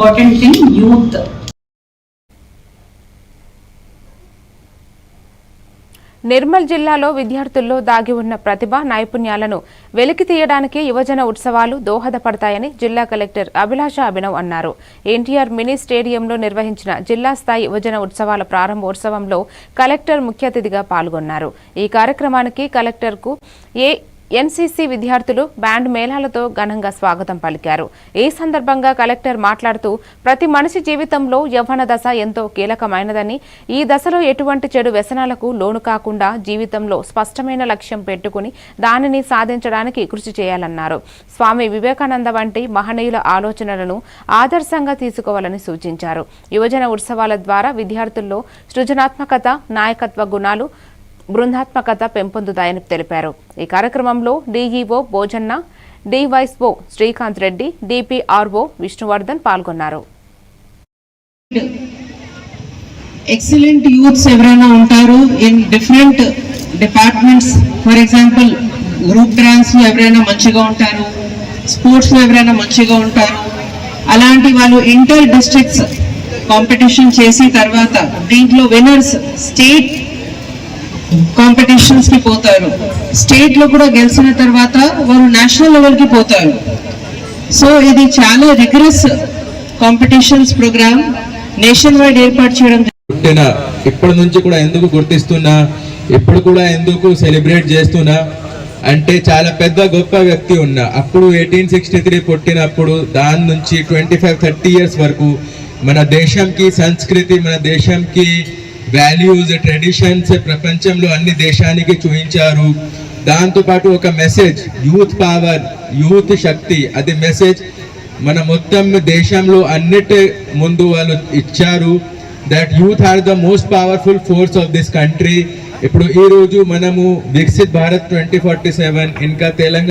Important thing youth Nirmal జిల్లాలో విద్యార్థుల్లో దాగి ఉన్న ప్రతిభ నైపుణ్యాలను వెలికి తీయడానికి యువజన ఉత్సవాలు దోహదపడతాయని జిల్లా కలెక్టర్ అభిలాష అభినవ్ అన్నారు. ఎన్టీఆర్ మినీ స్టేడియంలో నిర్వహించిన జిల్లా స్థాయి యువజన ఉత్సవాల ప్రారంభోత్సవంలో కలెక్టర్ ముఖ్య అతిథిగా పాల్గొన్నారు. ఈ కార్యక్రమానికి కలెక్టర్కు ఏ ఎన్సీసీ విద్యార్థులు బ్యాండ్ మేళాలతో ఘనంగా స్వాగతం పలికారు. ఈ సందర్భంగా కలెక్టర్ మాట్లాడుతూ ప్రతి మనిషి జీవితంలో యవ్వన దశ ఎంతో కీలకమైనదని ఈ దశలో ఎటువంటి చెడు వ్యసనాలకు లోను కాకుండా జీవితంలో స్పష్టమైన లక్ష్యం పెట్టుకుని దానిని సాధించడానికి కృషి చేయాలన్నారు. స్వామి వివేకానంద వంటి మహనీయుల ఆలోచనలను ఆదర్శంగా తీసుకోవాలని సూచించారు. యువజన ఉత్సవాల ద్వారా విద్యార్థుల్లో సృజనాత్మకత నాయకత్వ గుణాలు బృందాత్మకత పెంపొందుతాయని తెలిపారు. ఈ కార్యక్రమంలో DEO Bhojanna DYSO Srikanth Reddy DPRO Vishnuvardhan పాల్గొన్నారు. ఎక్సలెంట్ యూత్స్ ఎవరైనా ఉంటారు in different departments for example group డ్యాన్స్లో ఎవరైనా మంచిగా ఉంటారు స్పోర్ట్స్లో ఎవరైనా మంచిగా ఉంటారు అలాంటి వాళ్ళు ఇంటర్ డిస్ట్రిక్ట్స్ కాంపిటీషన్ చేసిన తర్వాత దీంట్లో విన్నర్స్ స్టేట్ కాంపిటీషన్స్కి పోతారు. స్టేట్లో కూడా గెలిచిన తర్వాత వారు నేషనల్ లెవెల్కి పోతారు. సో ఇది చాలా rigorous competitions programme. Nationwide ఏర్పాటు చేయడం ఇప్పటి నుంచి కూడా ఎందుకు గుర్తిస్తున్నా? ఇప్పుడు కూడా ఎందుకు సెలబ్రేట్ చేస్తున్నా? అంటే చాలా పెద్ద గొప్ప వ్యక్తి ఉన్నా. అప్పుడు ఎయిటీన్ సిక్స్టీ త్రీ పుట్టినప్పుడు దాని నుంచి ట్వంటీ ఫైవ్ థర్టీ ఇయర్స్ వరకు మన దేశంకి సంస్కృతి మన దేశంకి వాల్యూస్ ట్రెడిషన్స్ ప్రపంచంలో అన్ని దేశానికి చూపించారు. దాంతోపాటు ఒక మెసేజ్ యూత్ పవర్ యూత్ శక్తి. అది మెసేజ్ మన మొత్తం దేశంలో అన్నిటి ముందు వాళ్ళు ఇచ్చారు. That youth are the most powerful force of this country ఇప్పుడు ఈ రోజు మనము Viksit Bharat twenty forty seven ఇంకా తెలంగాణ